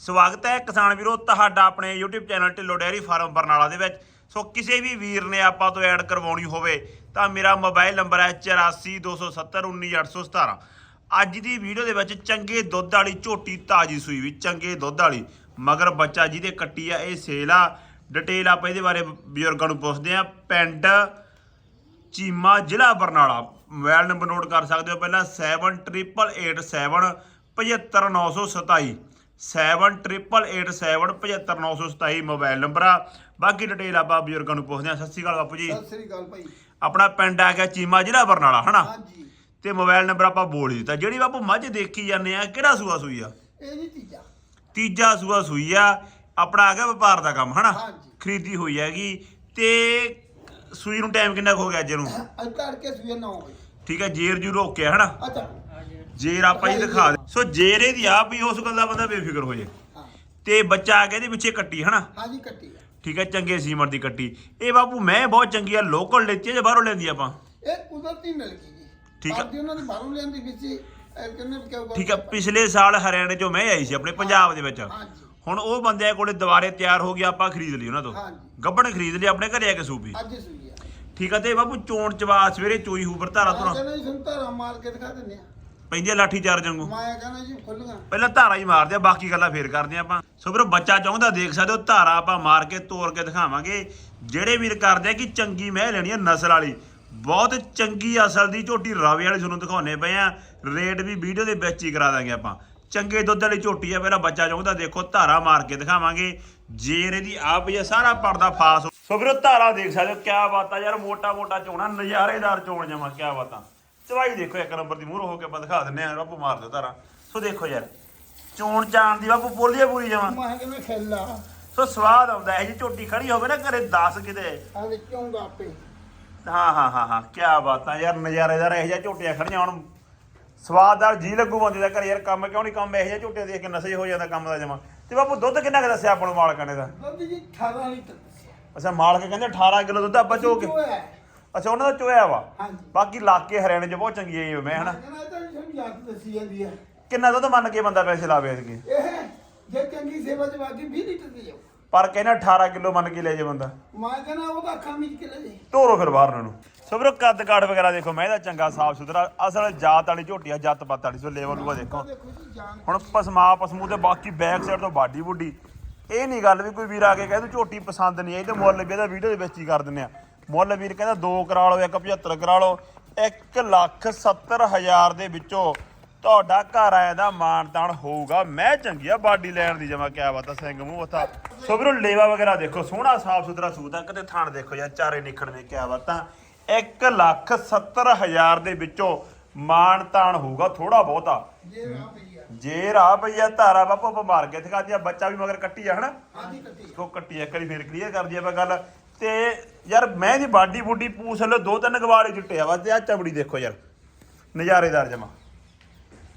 ਸਵਾਗਤ ਹੈ ਕਿਸਾਨ ਵੀਰੋ ਤੁਹਾਡਾ ਆਪਣੇ YouTube channel Dhillon dairy farm Barnala ਦੇ ਵਿੱਚ। ਸੋ ਕਿਸੇ ਵੀ ਵੀਰ ਨੇ ਆਪਾਂ ਤੋਂ ਐਡ ਕਰਵਾਉਣੀ ਹੋਵੇ ਤਾਂ ਮੇਰਾ ਮੋਬਾਈਲ ਨੰਬਰ ਹੈ 8427191817 ਅੱਜ ਦੀ ਵੀਡੀਓ ਦੇ ਵਿੱਚ ਚੰਗੇ ਦੁੱਧ ਵਾਲੀ ਝੋਟੀ ਤਾਜੀ ਸੂਈ ਵੀ, ਚੰਗੇ ਦੁੱਧ ਵਾਲੀ। ਮਗਰ ਬੱਚਾ ਜਿਹਦੇ ਕੱਟੀ ਆ, ਇਹ ਸੇਲ ਆ। ਡਿਟੇਲ ਆਪਾਂ ਇਹਦੇ ਬਾਰੇ ਬਜ਼ੁਰਗਾਂ ਨੂੰ ਪੁੱਛਦੇ ਆ ਪਿੰਡ ਚੀਮਾ ਜ਼ਿਲ੍ਹਾ ਬਰਨਾਲਾ। ਮੋਬਾਈਲ ਨੰਬਰ ਨੋਟ ਕਰ ਸਕਦੇ ਹੋ ਪਹਿਲਾਂ 7887 75927 7887 ਮੋਬਾਈਲ ਨੰਬਰ ਆ। ਬਾਕੀ ਡਿਟੇਲ ਆਪਾਂ ਬਜ਼ੁਰਗਾਂ ਨੂੰ ਪੁੱਛਦੇ ਆ ਸਤਿ ਸ਼੍ਰੀ ਅਕਾਲ ਬਾਪੂ ਜੀ। ਸਤਿ ਸ੍ਰੀ ਅਕਾਲ ਭਾਈ। ਆਪਣਾ ਪਿੰਡ ਆ ਗਿਆ ਚੀਮਾ ਜ਼ਿਲ੍ਹਾ ਬਰਨਾਲਾ ਹਨਾ? ਹਾਂਜੀ। ਤੇ ਮੋਬਾਈਲ ਨੰਬਰ ਆਪਾਂ ਬੋਲ ਦਿੱਤਾ। ਜਿਹੜੀ ਬਾਪੂ ਮੱਝ ਦੇਖੀ ਜਾਂਦੇ ਆ ਕਿਹੜਾ ਸੂਆ ਸੂਈ ਆ? ਇਹ ਜੀ ਤੀਜਾ। ਤੀਜਾ ਸੂਆ ਸੂਈ ਆ। ਆਪਣਾ ਆ ਗਿਆ ਵਪਾਰ ਦਾ ਕੰਮ ਹਨਾ? ਹਾਂਜੀ। ਖਰੀਦੀ ਹੋਈ ਹੈਗੀ। ਤੇ ਸੂਈ ਨੂੰ ਟਾਈਮ ਕਿੰਨਾ ਹੋ ਗਿਆ ਅੱਜ ਨੂੰ ਅੱਜ ਤੜਕੇ ਸੂਏ 9 ਵਜੇ। ਠੀਕ ਹੈ ਜੇਰ ਜੂ ਰੋਕਿਆ ਹਨਾ? ਅੱਛਾ। ਜੇਰ ਆਪਾਂ ਹੀ ਦਿਖਾ ਦੇ ਸੋ ਜੇਰ ਇਹਦੀ ਆਪ ਹੀ ਉਸ ਗੱਲ ਦਾ ਬੰਦਾ ਬੇਫਿਕਰ ਹੋ ਜੇ। ਹਾਂ। ਤੇ ਬੱਚਾ ਆ ਗਿਆ ਇਹਦੇ ਪਿੱਛੇ ਕੱਟੀ ਹਨਾ? ਹਾਂਜੀ ਕੱਟੀ ਆ। ਠੀਕ ਹੈ ਚੰਗੇ ਸੀਮਰ ਦੀ ਕੱਟੀ। ਇਹ ਬਾਪੂ ਮੈਂ ਬਹੁਤ ਚੰਗੀ ਆ ਲੋਕਲ ਲੈਤੀ ਹੈ ਜਾਂ ਬਾਹਰੋਂ ਲੈਂਦੀ ਆਪਾਂ? ਇਹ ਕੁਦਰਤੀ ਮਿਲ ਗਈ ਜੀ। ਠੀਕ ਆ। ਬਾਕੀ ਉਹਨਾਂ ਦੀ ਬਾਹਰੋਂ ਲੈਂਦੀ ਵੀ ਸੀ ਇਹ ਕਹਿੰਦੇ ਵੀ ਕਿਉਂ ਠੀਕ ਹੈ ਪਿਛਲੇ ਸਾਲ ਹਰਿਆਣੇ ਚੋਂ ਮੈਂ ਆਈ ਸੀ ਆਪਣੇ ਪੰਜਾਬ ਦੇ ਵਿੱਚ। ਹਾਂਜੀ। ਹੁਣ ਉਹ ਬੰਦਿਆਂ ਕੋਲੇ ਦੁਬਾਰੇ ਤਿਆਰ ਹੋ ਗਿਆ ਆਪਾਂ ਖਰੀਦ ਲਈ ਉਹਨਾਂ ਤੋਂ। ਹਾਂਜੀ। ਗੱਬਣ ਖਰੀਦ ਲਈ ਆਪਣੇ ਘਰੇ ਆ ਕੇ ਸੂਪੀ ਅੱਜ ਸੂਈ ਆ ਠੀਕ ਹੈ ਤੇ ਬਾਪੂ ਚੋਣ ਚਵਾ ਸਵੇਰੇ ਚੋਈ ਹੂਬਰ ਧਾਰਾ ਆ ਤੁਰ ਕਹਿੰਦੇ ਧਾਰਾ ਮਾਰ ਕੇ ਦਿਖਾ ਦਿੰਦੇ ਆ। ਪੈਂਦੀ ਆ ਲਾਠੀ ਚਾਰ ਜੰਗੂ ਮਾਇਆ ਕਹਿੰਦਾ ਜੀ ਖੁੱਲੀਆਂ ਪਹਿਲਾਂ ਧਾਰਾ ਹੀ ਮਾਰਦੇ ਆ ਬਾਕੀ ਗੱਲਾਂ ਫੇਰ ਕਰਦੇ ਆ ਆਪਾਂ। ਸੋ ਵੀਰੋ ਬੱਚਾ ਚਾਹੁੰਦਾ ਦੇਖ ਸਕਦੇ ਹੋ ਧਾਰਾ ਆਪਾਂ ਮਾਰ ਕੇ ਤੋੜ ਕੇ ਦਿਖਾਵਾਂਗੇ। ਜਿਹੜੇ ਵੀਰ ਕਰਦੇ ਆ ਕਿ ਚੰਗੀ ਮਹਿ ਲੈਣੀ ਆ ਨਸਲ ਵਾਲੀ। ਬਹੁਤ ਚੰਗੀ ਅਸਲ ਦੀ ਝੋਟੀ ਰਾਵੇ ਵਾਲੀ ਤੁਹਾਨੂੰ ਦਿਖਾਉਣੇ ਪਏ ਆ। ਰੇਟ ਵੀ ਵੀਡੀਓ ਦੇ ਵਿੱਚ ਹੀ ਕਰਾ ਦਾਂਗੇ ਆਪਾਂ। ਚੰਗੇ ਦੁੱਧ ਵਾਲੀ ਝੋਟੀ ਆ ਪਹਿਲਾਂ ਬੱਚਾ ਚਾਹੁੰਦਾ ਦੇਖੋ ਧਾਰਾ ਮਾਰ ਕੇ ਦਿਖਾਵਾਂਗੇ। ਜੇਰ ਇਹਦੀ ਆਪ ਹੀ ਸਾਰਾ ਪਰਦਾ ਫਾਸ ਸੋ ਵੀਰੋ ਧਾਰਾ ਦੇਖ ਸਕਦੇ ਹੋ ਕਿਆ ਬਾਤ ਆ ਯਾਰ ਮੋਟਾ ਮੋਟਾ ਚੋਣਾ ਨਜ਼ਾਰੇਦਾਰ ਚੋਣ ਜਮਾ ਕਿਆ ਬਾਤਾਂ। ਚਵਾਈ ਦੇਖੋ ਇੱਕ ਨੰਬਰ ਦੀ ਮੂਹਰੋਂ ਹੋ ਕੇ ਆਪਾਂ ਦਿਖਾ ਦਿੰਨੇ ਆ ਬਾਪੂ ਮਾਰ ਦਿਓ ਧਾਰਾ। ਸੋ ਦੇਖੋ ਯਾਰ ਚੋਣ ਚਾਣ ਦੀ ਬਾਪੂ ਬੋਲੀਏ ਪੂਰੀ ਜਮਾ। ਮਾਇਆ ਕਹਿੰਦਾ ਖੇਲਾ। ਸੋ ਸਵਾਦ ਆਉਂਦਾ ਇਹ ਜੀ ਝੋਟੀ ਖੜੀ ਹੋਵੇ ਨਾ ਘਰੇ 10 ਕਿਤੇ। ਆ ਦੇ ਕਿਉਂਗਾ ਆਪੇ। ਹਾਂ ਹਾਂ ਹਾਂ ਹਾਂ ਕੀ ਬਾਤਾਂ ਯਾਰ ਨਜ਼ਾਰੇਦਾਰ ਇਹ ਜਿਹਾ ਝੋਟੀਆਂ ਖੜੀਆਂ ਹੁਣ। ਸਵਾਦਦਾਰ ਜੀ ਲੱਗੂ ਬੰਦੇ ਦਾ ਘਰੇ ਯਾਰ ਕੰਮ ਕਿਉਂ ਨਹੀਂ ਕੰਮ? ਇਹ ਜਿਹਾ ਝੋਟੀਆਂ ਦੇਖ ਕੇ ਨਸ਼ੇ ਹੋ ਜਾਂਦਾ ਕੰਮ ਦਾ ਜਮਾ। ਤੇ ਬਾਪੂ ਦੁੱਧ ਕਿੰਨਾ ਕੁ ਦੱਸਿਆ ਆਪਾਂ ਨੂੰ ਮਾਲਕਾਂ ਨੇ ਦਾ ਦੁੱਧ ਜੀ 18 ਲੀਟਰ ਦੱਸਿਆ। ਅੱਛਾ ਮਾਲਕ ਕਹਿੰਦੇ 18 ਕਿਲੋ ਦੁੱਧ ਆਪਾਂ ਚੋ ਕੇ ਅੱਛਾ ਉਹਨਾਂ ਦਾ ਚੋਇਆ ਵਾ? ਹਾਂਜੀ। ਬਾਕੀ ਇਲਾਕੇ ਹਰਿਆਣੇ 'ਚ ਬਹੁਤ ਚੰਗੀ ਹੈ ਮੈਂ ਹਨਾ। ਕਹਿੰਦਾ ਇਹ ਤਾਂ ਜੀ ਸਾਨੂੰ ਯਾਦ ਦੱਸੀ ਜਾਂਦੀ ਆ। ਕਿੰਨਾ ਦੁੱਧ ਮੰਨ ਕੇ ਬੰਦਾ ਪੈਸੇ ਲਾਵੇ ਇਸਕੇ? ਇਹ ਜੇ ਚੰਗੀ ਸੇਵਾ ਚ ਬਾਕੀ 20 ਲੀਟਰ ਦੀ ਜਾਓ ਪਰ ਕਹਿੰਦਾ 18 ਕਿਲੋ ਮੰਨ ਕੇ ਲੈ ਜੇ ਬੰਦਾ। ਮੈਂ ਕਹਿੰਦਾ ਅੱਖਾਂ ਜੇ। ਫਿਰ ਬਾਹਰ ਨੂੰ ਸੋ ਵੀਰੋ ਕੱਦ ਕਾਠ ਵਗੈਰਾ ਦੇਖੋ ਮੈਂ ਇਹਦਾ ਚੰਗਾ ਸਾਫ਼ ਸੁਥਰਾ ਅਸਲ ਜਾਤ ਵਾਲੀ ਝੋਟੀ ਆ ਜੱਤ ਪੱਤ ਵਾਲੀ ਸੋ ਲੈਵਲ ਲੂਆ ਦੇਖੋ। ਦੇਖੋ ਜੀ ਜਾਨ ਹੁਣ ਪਸਮਾ ਪਸਮੂ ਤੇ ਬਾਕੀ ਬੈਕ ਸਾਈਡ ਤੋਂ ਬਾਡੀ ਬੁੱਡੀ ਇਹ ਨਹੀਂ ਗੱਲ ਵੀ ਕੋਈ ਵੀਰ ਆ ਕੇ ਕਹੇ ਤੂੰ ਝੋਟੀ ਪਸੰਦ ਨਹੀਂ ਆਈ ਤੇ ਮੁੱਲ ਵੀ ਇਹਦਾ ਵੀਡੀਓ ਦੇ ਵਿੱਚ ਹੀ ਕਰ ਦਿੰਨੇ ਆ। ਮੁੱਲ ਵੀਰ ਕਹਿੰਦਾ 2 ਕਰਾ ਲਓ 175 ਕਰਾ ਲਓ 1 ਲੱਖ 70 ਹਜ਼ਾਰ ਦੇ ਵਿੱਚੋਂ ਤੁਹਾਡਾ ਘਰ ਆਇਆ ਦਾ ਮਾਨਤਾਨ ਹੋਊਗਾ। ਮੈਂ ਚੰਗੀ ਆ ਬਾਡੀ ਲੈਣ ਦੀ ਜਮਾ ਕਿਆ ਬਾਤ ਆ ਸਿੰਘ ਮੂੰਹ ਮੱਥਾ। ਸੋ ਵੀਰੋ ਲੇਵਾ ਵਗੈਰਾ ਦੇਖੋ ਸੋਹਣਾ ਸਾਫ਼ ਸੁਥਰਾ ਸੂਤ ਆ ਕਿਤੇ ਥਾਣ ਦੇਖੋ ਯਾਰ ਚਾਰੇ ਨਿਕੜਵੇਂ ਕਿਆ ਬਾਤਾਂ। 1 ਲੱਖ 70 ਹਜ਼ਾਰ ਦੇ ਵਿੱਚੋਂ ਮਾਨਤਾਨ ਹੋਊਗਾ ਥੋੜਾ ਬਹੁਤਾ ਜੇ ਆ ਪਈ ਆ ਜੇ ਰਾ ਭਈਆ ਧਾਰਾ ਬਾਪੂ ਆਪਾਂ ਮਾਰ ਕੇ ਦਿਖਾ ਦਿਆ ਬੱਚਾ ਵੀ ਮਗਰ ਕੱਟੀ ਆ ਹਨਾ? ਆਦੀ ਕੱਟੀ ਕੋ ਕੱਟੀ ਇੱਕ ਵਾਰੀ ਫੇਰ ਕਲੀਅਰ ਕਰ ਦਈਏ ਆਪਾਂ ਗੱਲ। ਤੇ ਯਾਰ ਮੈਂ ਦੀ ਬਾਡੀ ਬੁੱਡੀ ਪੂਛ ਲੋ ਦੋ ਤਿੰਨ ਗਵਾੜੇ ਚਿੱਟੇ ਆ ਵਾ ਤੇ ਆ ਚਮੜੀ ਦੇਖੋ ਯਾਰ ਨਜ਼ਾਰੇਦਾਰ ਜਮਾ।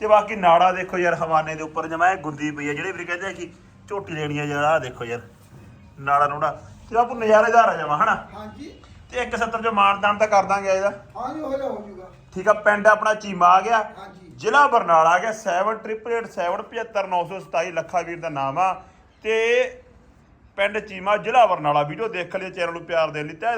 ਤੇ ਬਾਕੀ ਨਾੜਾ ਦੇਖੋ ਯਾਰ ਹਵਾਨੇ ਦੇ ਉੱਪਰ ਜਮਾ ਇਹ ਗੁੰਦੀ ਪਈ ਆ ਜਿਹੜੇ ਵੀ ਕਹਿੰਦੇ ਆ ਕਿ ਝੋਟੀ ਲੈਣੀ ਆ ਯਾਰ ਆ ਦੇਖੋ ਯਾਰ ਨਾੜਾ ਨੂੜਾ ਤੇ ਬਾਪੂ ਨਜ਼ਾਰੇਦਾਰ ਆ ਜਮਾ ਹਨਾ? ਹਾਂਜੀ। ਤੇ 170 ਜੋ ਮਾਨਦਾਨ ਤਾਂ ਕਰ ਦਾਂਗੇ ਇਹਦਾ। ਹਾਂਜੀ ਹੋ ਜਾ ਹੋ ਜੂਗਾ ਠੀਕ ਆ ਪਿੰਡ ਆਪਣਾ ਚੀਮਾ ਆ ਗਿਆ ਹਾਂਜੀ। ਜ਼ਿਲ੍ਹਾ ਬਰਨਾਲਾ ਆ ਗਿਆ 7887 ਲੱਖਾ ਵੀਰ ਦਾ ਨਾਮ ਆ ਤੇ ਪਿੰਡ ਚੀਮਾ ਜ਼ਿਲ੍ਹਾ ਬਰਨਾਲਾ। ਵੀਡੀਓ ਦੇਖ ਲਈ ਚੈਨਲ ਨੂੰ ਪਿਆਰ ਦੇਣ ਲਈ ਤਹਿ